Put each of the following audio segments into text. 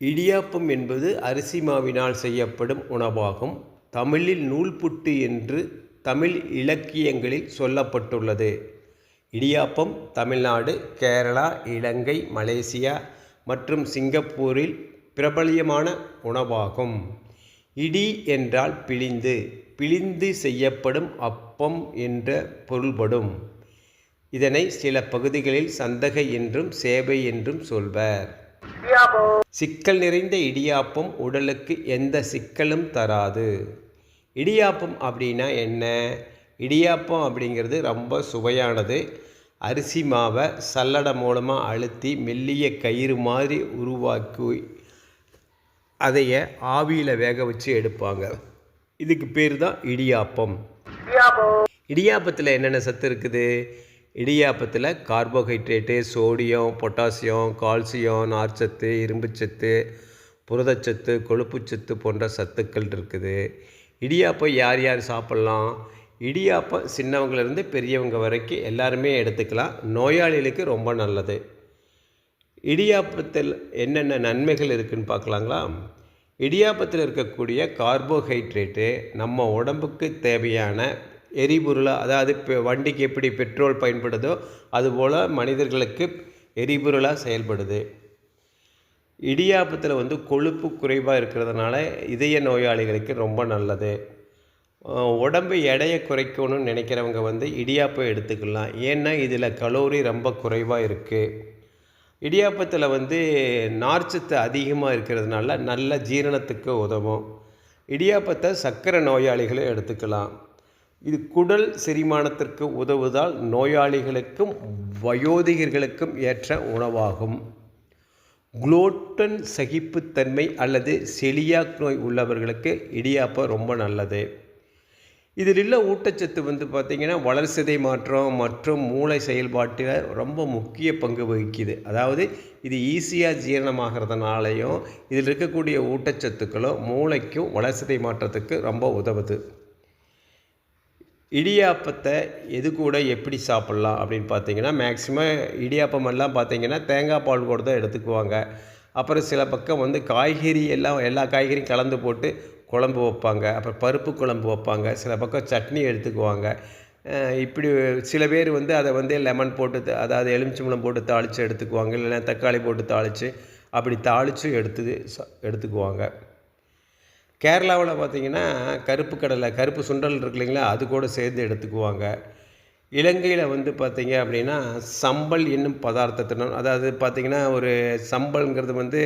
இடியாப்பம் என்பது அரிசி மாவினால் செய்யப்படும் உணவாகும். தமிழில் நூல்புட்டு என்று தமிழ் இலக்கியங்களில் சொல்லப்பட்டுள்ளது. இடியாப்பம் தமிழ்நாடு கேரளா இலங்கை மலேசியா மற்றும் சிங்கப்பூரில் பிரபலியமான உணவாகும். இடி என்றால் பிழிந்து. பிழிந்து செய்யப்படும் அப்பம் என்ற பொருள்படும். இதனை சில பகுதிகளில் சந்தகை என்றும் சேவை என்றும் சொல்வர். சிக்கல் நிறைந்த இடியாப்பம் உடலுக்கு எந்த சிக்கலும் தராது. இடியாப்பம் அப்படின்னா என்ன? இடியாப்பம் அப்படிங்கிறது ரொம்ப சுவையானது. அரிசி மாவை சல்லடை மூலமாக அழுத்தி மெல்லிய கயிறு மாதிரி உருவாக்கி அதைய ஆவியில் வேக வச்சு எடுப்பாங்க. இதுக்கு பேர் தான் இடியாப்பம். இடியாப்பத்தில் என்னென்ன சத்து இருக்குது? இடியாப்பத்தில் கார்போஹைட்ரேட்டு சோடியம் பொட்டாசியம் கால்சியம் நார்ச்சத்து இரும்புச்சத்து புரதச்சத்து கொழுப்புச்சத்து போன்ற சத்துக்கள் இருக்குது. இடியாப்பம் யார் யார் சாப்பிட்லாம்? இடியாப்பம் சின்னவங்கலேருந்து பெரியவங்க வரைக்கும் எல்லாருமே எடுத்துக்கலாம். நோயாளிகளுக்கு ரொம்ப நல்லது. இடியாப்பத்தில் என்னென்ன நன்மைகள் இருக்குதுன்னு பார்க்கலாங்களா? இடியாப்பத்தில் இருக்கக்கூடிய கார்போஹைட்ரேட்டு நம்ம உடம்புக்கு தேவையான எரிபொருளாக அதாவது இப்போ வண்டிக்கு எப்படி பெட்ரோல் பயன்படுதோ அதுபோல் மனிதர்களுக்கு எரிபொருளாக செயல்படுது. இடியாப்பத்தில் வந்து கொழுப்பு குறைவாக இருக்கிறதுனால இதய நோயாளிகளுக்கு ரொம்ப நல்லது. உடம்பு எடையை குறைக்கணும்னு நினைக்கிறவங்க வந்து இடியாப்பம் எடுத்துக்கலாம். ஏன்னா இதில் கலோரி ரொம்ப குறைவாக இருக்குது இடியாப்பத்தில் வந்து நார்ச்சத்து அதிகமாக இருக்கிறதுனால நல்ல ஜீரணத்துக்கு உதவும். இடியாப்பத்தை சர்க்கரை நோயாளிகளும் எடுத்துக்கலாம். இது குடல் செரிமானத்திற்கு உதவுவதால் நோயாளிகளுக்கும் வயோதிகர்களுக்கும் ஏற்ற உணவாகும். குளோட்டன் சகிப்புத்தன்மை அல்லது செலியாக் நோய் உள்ளவர்களுக்கு இடியாப்பம் ரொம்ப நல்லது. இதில் உள்ள ஊட்டச்சத்து வந்து பார்த்திங்கன்னா வளர்சிதை மாற்றம் மற்றும் மூளை செயல்பாட்டில் ரொம்ப முக்கிய பங்கு வகிக்குது. அதாவது இது ஈஸியாக ஜீரணமாகிறதுனாலையும் இதில் இருக்கக்கூடிய ஊட்டச்சத்துக்களும் மூளைக்கும் வளர்சிதை மாற்றத்துக்கு ரொம்ப உதவுது. இடியாப்பத்தை எது கூட எப்படி சாப்பிட்லாம் அப்படின்னு பார்த்தீங்கன்னா மேக்ஸிமம் இடியாப்பம் எல்லாம் பார்த்தீங்கன்னா தேங்காய் பால் கூட தான் எடுத்துக்குவாங்க. அப்புறம் சில பக்கம் வந்து காய்கறி எல்லாம் எல்லா காய்கறியும் கலந்து போட்டு குழம்பு வைப்பாங்க அப்புறம் பருப்பு குழம்பு வைப்பாங்க சில பக்கம் சட்னி எடுத்துக்குவாங்க. இப்படி சில பேர் வந்து அதை வந்து லெமன் போட்டு அதாவது எலுமிச்சம்பழம் போட்டு தாளித்து எடுத்துக்குவாங்க இல்லைன்னா தக்காளி போட்டு தாளித்து அப்படி தாளித்து எடுத்து எடுத்துக்குவாங்க. கேரளாவில் பார்த்திங்கன்னா கருப்பு கடலை கருப்பு சுண்டல் இருக்கு இல்லைங்களா அது கூட சேர்ந்து எடுத்துக்குவாங்க. இலங்கையில் வந்து பார்த்திங்க அப்படின்னா சம்பல் என்னும் பதார்த்தத்தினர் அதாவது பார்த்திங்கன்னா ஒரு சம்பல்ங்கிறது வந்து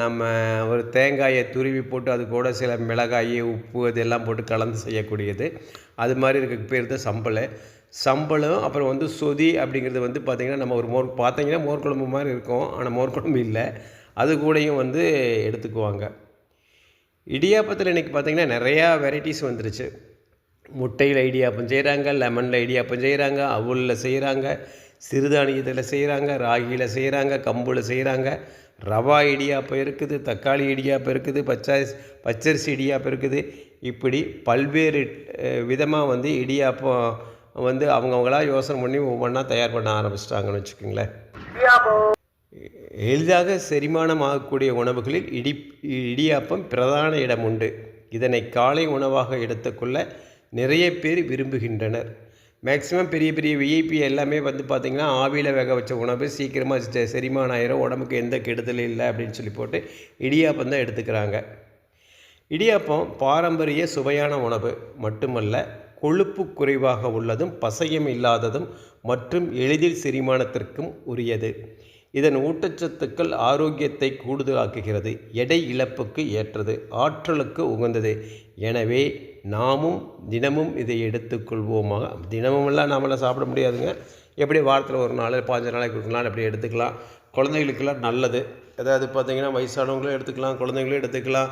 நம்ம ஒரு தேங்காயை துருவி போட்டு அது கூட சில மிளகாய் உப்பு இதெல்லாம் போட்டு கலந்து செய்யக்கூடியது. அது மாதிரி இருக்க பேர் தான் சம்பல் சம்பளம் அப்புறம் வந்து சொதி அப்படிங்கிறது வந்து பார்த்திங்கன்னா நம்ம ஒரு மோர் பார்த்திங்கன்னா மோர் குழம்பு மாதிரி இருக்கும். ஆனால் மோர் குழம்பு இல்லை. அது கூடயும் வந்து எடுத்துக்குவாங்க. இடியாப்பத்தில் இன்றைக்கி பார்த்திங்கன்னா நிறையா வெரைட்டிஸ் வந்துருச்சு. முட்டையில் இடியாப்பம் செய்கிறாங்க லெமனில் இடியாப்பம் செய்கிறாங்க அவுளில் செய்கிறாங்க சிறுதானியத்தில் செய்கிறாங்க ராகியில் செய்கிறாங்க கம்பில் செய்கிறாங்க. ரவா இடியாப்பம் இருக்குது தக்காளி இடியாப்பம் இருக்குது பச்சை பச்சரிசி இடியாப்பம் இருக்குது. இப்படி பல்வேறு விதமாக வந்து இடியாப்பம் வந்து அவங்கவுங்களா யோசனை பண்ணி ஒவ்வொன்றா தயார் பண்ண ஆரம்பிச்சிட்டாங்கன்னு வச்சுக்கோங்களேன். எளிதாக செரிமானம் ஆகக்கூடிய உணவுகளில் இடி இடியாப்பம் பிரதான இடம் உண்டு. இதனை காலை உணவாக எடுத்துக்கொள்ள நிறைய பேர் விரும்புகின்றனர். மேக்ஸிமம் பெரிய பெரிய விஐபி எல்லாமே வந்து பார்த்திங்கன்னா ஆவியில் வேக வச்ச உணவு சீக்கிரமாக செரிமானம் ஆயிரும் உடம்புக்கு எந்த கெடுதலும் இல்லை அப்படின்னு சொல்லி போட்டு இடியாப்பம் தான் எடுத்துக்கிறாங்க. இடியாப்பம் பாரம்பரிய சுவையான உணவு மட்டுமல்ல கொழுப்பு குறைவாக உள்ளதும் பசையம் இல்லாததும் மற்றும் எளிதில் செரிமானத்திற்கும் உரியது. இதன் ஊட்டச்சத்துக்கள் ஆரோக்கியத்தை கூடுதலாக்குகிறது எடை இழப்புக்கு ஏற்றது ஆற்றலுக்கு உகந்தது. எனவே நாமும் தினமும் இதை எடுத்துக்கொள்வோமாக. தினமுமெல்லாம் நாமெல்லாம் சாப்பிட முடியாதுங்க. எப்படி வாரத்தில் ஒரு நாள் பாஞ்சு நாளைக்கு ஒரு நாள் அப்படி எடுத்துக்கலாம். குழந்தைகளுக்கெல்லாம் நல்லது. அதாவது பார்த்திங்கன்னா வயசானவங்களும் எடுத்துக்கலாம் குழந்தைங்களும் எடுத்துக்கலாம்.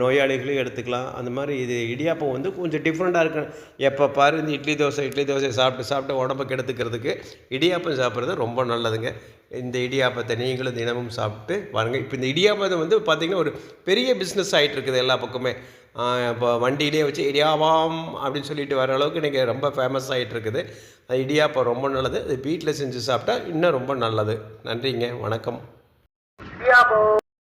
நோயாளிகளையும் எடுத்துக்கலாம். அந்த மாதிரி இது இடியாப்பம் வந்து கொஞ்சம் டிஃப்ரெண்ட்டாக இருக்கும் எப்போ பாரு இந்த இட்லி தோசை இட்லி தோசை சாப்பிட்டு சாப்பிட்டு உடம்பை கெடுத்துக்கிறதுக்கு இடியாப்பம் சாப்பிட்றது ரொம்ப நல்லதுங்க. இந்த இடியாப்பத்தை நீங்களும் தினமும் சாப்பிட்டு வாருங்க. இப்போ இந்த இடியாப்பத்தை வந்து பார்த்திங்கன்னா ஒரு பெரிய பிஸ்னஸ் ஆகிட்டு இருக்குது எல்லா பக்கமே. இப்போ வண்டியிலே வச்சு இடியாபாம் அப்படின்னு சொல்லிட்டு வர அளவுக்கு இன்றைக்கி ரொம்ப ஃபேமஸ் ஆகிட்டு இருக்குது. அது இடியாப்பம் ரொம்ப நல்லது. அது வீட்டில் செஞ்சு சாப்பிட்டா இன்னும் ரொம்ப நல்லது. நன்றிங்க. வணக்கம்.